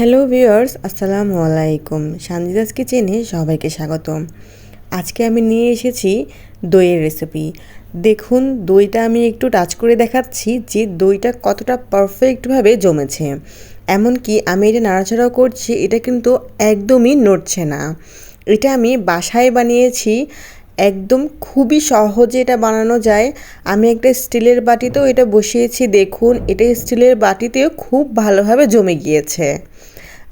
Hello viewers, আসসালামু আলাইকুম। সানজিদাস কিচেনে সবাইকে স্বাগতম। আজকে আমি নিয়ে এসেছি দইয়ের রেসিপি দেখুন, দইটা আমি একটু টাচ করে দেখাচ্ছি যে দইটা কতটা পারফেক্টভাবে জমেছে। এমনকি আমি এটা নাড়াচাড়াও করছি, এটা কিন্তু একদমই নড়ছে না। এটা আমি বাসায় বানিয়েছি একদম খুবই সহজে এটা বানানো যায়। আমি একটা স্টিলের বাটিতেও এটা বসিয়েছি, দেখুন। এটা স্টিলের বাটিতেও খুব ভালোভাবে জমে গিয়েছে।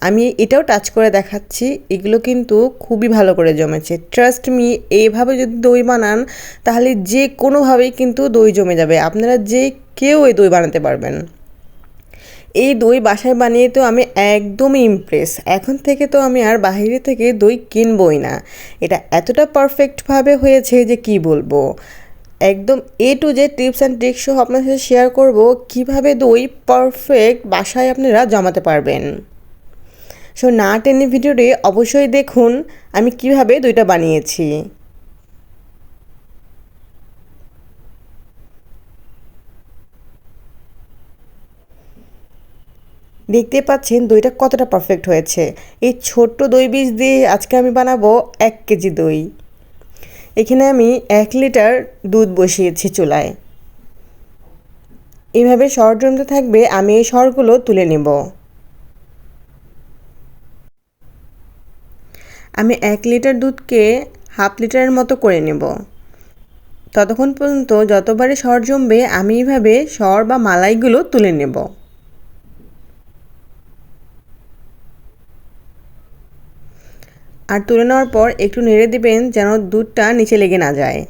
আমি এটাও টাচ করে দেখাচ্ছি। এগুলো কিন্তু খুবই ভালো করে জমেছে। ট্রাস্ট মি এইভাবে যদি দই বানান, তাহলে যে কোনোভাবেই কিন্তু দই জমে যাবে। আপনারা যে কেউ এই দই বানাতে পারবেন। এই দই বাসায় বানিয়ে তো আমি একদমই ইমপ্রেস এখন থেকে তো আমি আর বাহিরে থেকে দই কিনবই না। এটা এতটা পারফেক্টভাবে হয়েছে যে কি বলব? একদম এ টু যে টিপস অ্যান্ড ট্রিক্স সহ আপনার সাথে শেয়ার করব কীভাবে দই পারফেক্ট বাসায় আপনারা জমাতে পারবেন। সো না টেনে ভিডিওটি অবশ্যই দেখুন, আমি কীভাবে দইটা বানিয়েছি। দেখতে পাচ্ছেন দইটা কতটা পারফেক্ট হয়েছে। এই ছোট্ট দই বীজ দিয়ে আজকে আমি বানাবো এক কেজি দই। এখানে আমি এক লিটার দুধ বসিয়েছি চুলায়। এভাবে সর জমতে থাকবে, আমি এই সরগুলো তুলে নেব। আমি এক লিটার দুধকে হাফ লিটারের মতো করে নেব। ততক্ষণ পর্যন্ত যতবারে সর জমবে, আমি এইভাবে সর বা মালাইগুলো তুলে নেব। আর তুলে নেওয়ার পর একটু নেড়ে দেবেন যেন দুধটা নিচে লেগে না যায়।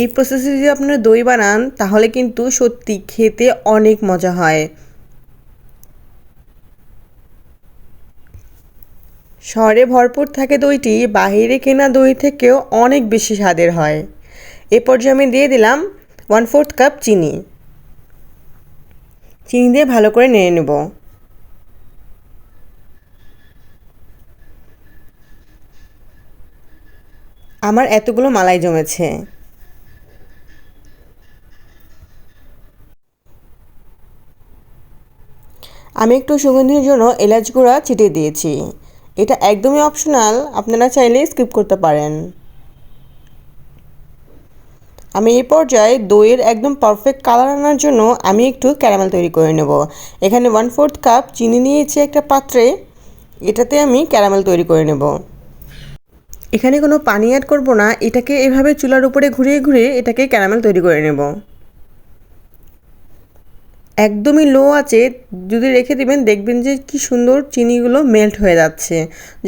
এই প্রসেসে যদি আপনারা দই বানান, তাহলে কিন্তু সত্যি খেতে অনেক মজা হয়। শহরে ভরপুর থাকে দইটি, বাহিরে কেনা দই থেকেও অনেক বেশি স্বাদের হয়। এ পর্যায়ে আমি দিয়ে দিলাম ওয়ান ফোর্থ কাপ চিনি। চিনি দিয়ে ভালো করে নেড়ে নেব। আমার এতগুলো মালাই জমেছে। আমি একটু সুগন্ধির জন্য এলাচ গুঁড়া ছিটিয়ে দিয়েছি। এটা একদমই অপশনাল আপনারা চাইলে স্কিপ করতে পারেন। আমি এই পর্যায়ে দইয়ের একদম পারফেক্ট কালার আনার জন্য আমি একটু ক্যারামেল তৈরি করে নেব। এখানে ওয়ান ফোর্থ কাপ চিনি নিয়েছি একটা পাত্রে, এটাতে আমি ক্যারামেল তৈরি করে নেব। এখানে কোনো পানি অ্যাড করব না, এটাকে এভাবে চুলার উপরে ঘুরিয়ে ঘুরিয়ে এটাকে ক্যারামেল তৈরি করে নেব। একদমই লো আছে, যদি রেখে দিবেন দেখবেন যে কি সুন্দর চিনিগুলো মেল্ট হয়ে যাচ্ছে।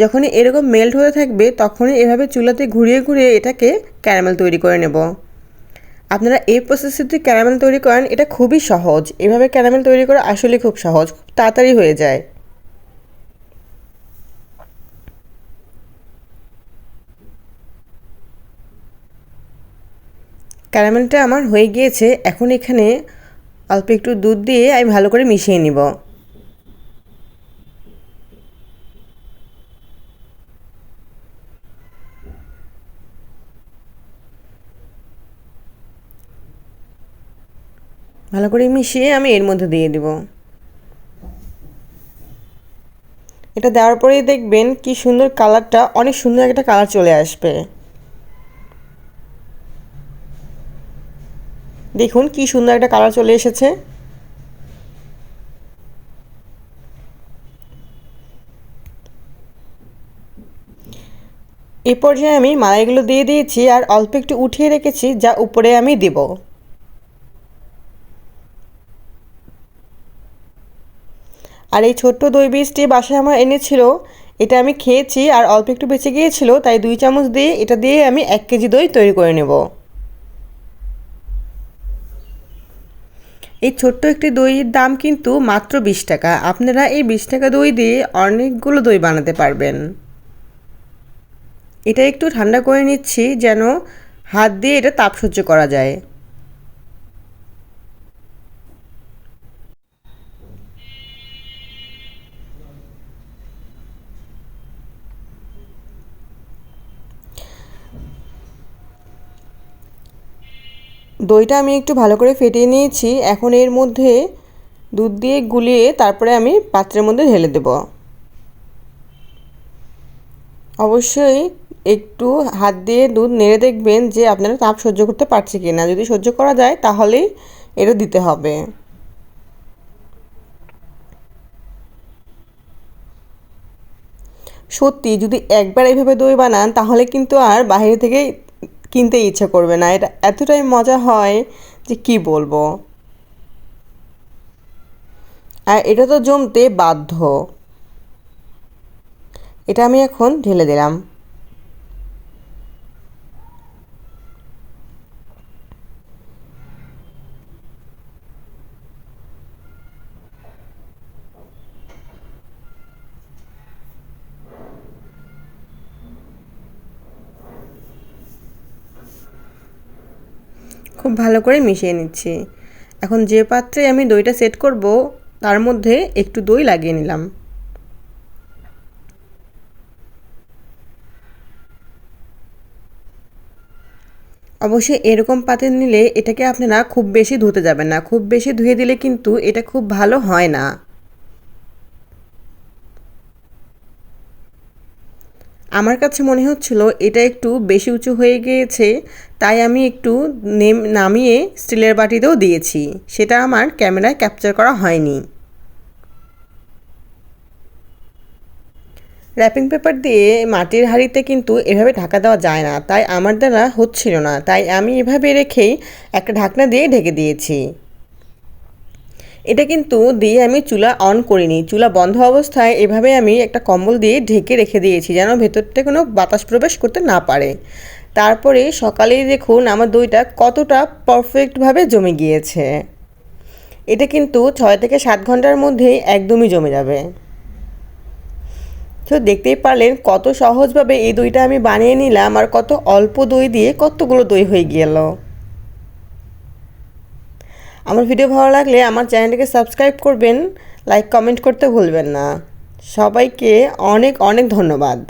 যখনই এরকম মেল্ট হয়ে থাকবে, তখনই এভাবে চুলাতে ঘুরিয়ে ঘুরিয়ে এটাকে ক্যারামেল তৈরি করে নেব। আপনারা এই প্রসেসে যদি ক্যারামেল তৈরি করেন, এটা খুবই সহজ। এভাবে ক্যারামেল তৈরি করা আসলে খুব সহজ, খুব তাড়াতাড়ি হয়ে যায়। ক্যারামেলটা আমার হয়ে গিয়েছে, এখন এখানে অল্প একটু দুধ দিয়ে আমি ভালো করে মিশিয়ে নিব। ভালো করে মিশিয়ে আমি এর মধ্যে দিয়ে দিব। এটা দেওয়ার পরেই দেখবেন কি সুন্দর কালারটা, অনেক সুন্দর একটা কালার চলে আসবে। দেখুন কি সুন্দর একটা কালার চলে এসেছে। এ পর্যায়ে আমি মালাইগুলো দিয়ে দিয়েছি আর অল্প একটু উঠিয়ে রেখেছি যা উপরে আমি দেব। আর এই ছোট্ট দই বীজটি বাসায় আমার এনেছিল, এটা আমি খেয়েছি আর অল্প একটু বেঁচে গিয়েছিল, তাই দুই চামচ দিয়ে এটা দিয়ে আমি এক কেজি দই তৈরি করে নেব। এই ছোট্ট একটি দইয়ের দাম কিন্তু মাত্র বিশ টাকা। আপনারা এই বিশ টাকা দই দিয়ে অনেকগুলো দই বানাতে পারবেন। এটা একটু ঠান্ডা করে নিচ্ছি যেন হাত দিয়ে এটা তাপ সহ্য করা যায়। দইটা আমি একটু ভালো করে ফেটিয়ে নিয়েছি। এখন এর মধ্যে দুধ দিয়ে গুলিয়ে তারপরে আমি পাত্রের মধ্যে ঢেলে দেব। অবশ্যই একটু হাত দিয়ে দুধ নেড়ে দেখবেন যে আপনারা তাপ সহ্য করতে পারছে কি না যদি সহ্য করা যায়, তাহলেই এটা দিতে হবে। সত্যি, যদি একবার এইভাবে দই বানান, তাহলে কিন্তু আর বাইরে থেকে কিনতে ইচ্ছে করবে না। এটা এতটাই মজা হয় যে কি বলব? আর এটা তো জমতে বাধ্য। এটা আমি এখন ঢেলে দিলাম। খুব ভালো করে মিশিয়ে নিচ্ছি। এখন যে পাত্রে আমি দইটা সেট করব, তার মধ্যে একটু দই লাগিয়ে নিলাম। অবশ্যই এরকম পাতে নিলে এটাকে আপনারা খুব বেশি ধুতে যাবেন না। খুব বেশি ধুয়ে দিলে কিন্তু এটা খুব ভালো হয় না। আমার কাছে মনে হচ্ছিল এটা একটু বেশি উঁচু হয়ে গিয়েছে, তাই আমি একটু নেম, নামিয়ে স্টিলের বাটিতেও দিয়েছি। সেটা আমার ক্যামেরায় ক্যাপচার করা হয়নি। র্যাপিং পেপার দিয়ে মাটির হাঁড়িতে কিন্তু এভাবে ঢাকা দেওয়া যায় না, তাই আমার দ্বারা হচ্ছিল না, তাই আমি এভাবে রেখেই একটা ঢাকনা দিয়ে ঢেকে দিয়েছি। এটা কিন্তু দিয়ে আমি চুলা অন করিনি। চুলা বন্ধ অবস্থায় এভাবে আমি একটা কম্বল দিয়ে ঢেকে রেখে দিয়েছি যেন ভেতরটা কোনো বাতাস প্রবেশ করতে না পারে। তারপরে সকালেই দেখুন আমার দইটা কতটা পারফেক্টভাবে জমে গিয়েছে। এটা কিন্তু ছয় থেকে সাত ঘণ্টার মধ্যেই একদমই জমে যাবে। তো দেখতেই পারলেন কত সহজভাবে এই দইটা আমি বানিয়ে নিলাম আর কত অল্প দই দিয়ে কতগুলো দই হয়ে গেল। আমার ভিডিও ভালো লাগলে আমার চ্যানেলটিকে সাবস্ক্রাইব করবেন লাইক কমেন্ট করতে ভুলবেন না। সবাইকে অনেক অনেক ধন্যবাদ।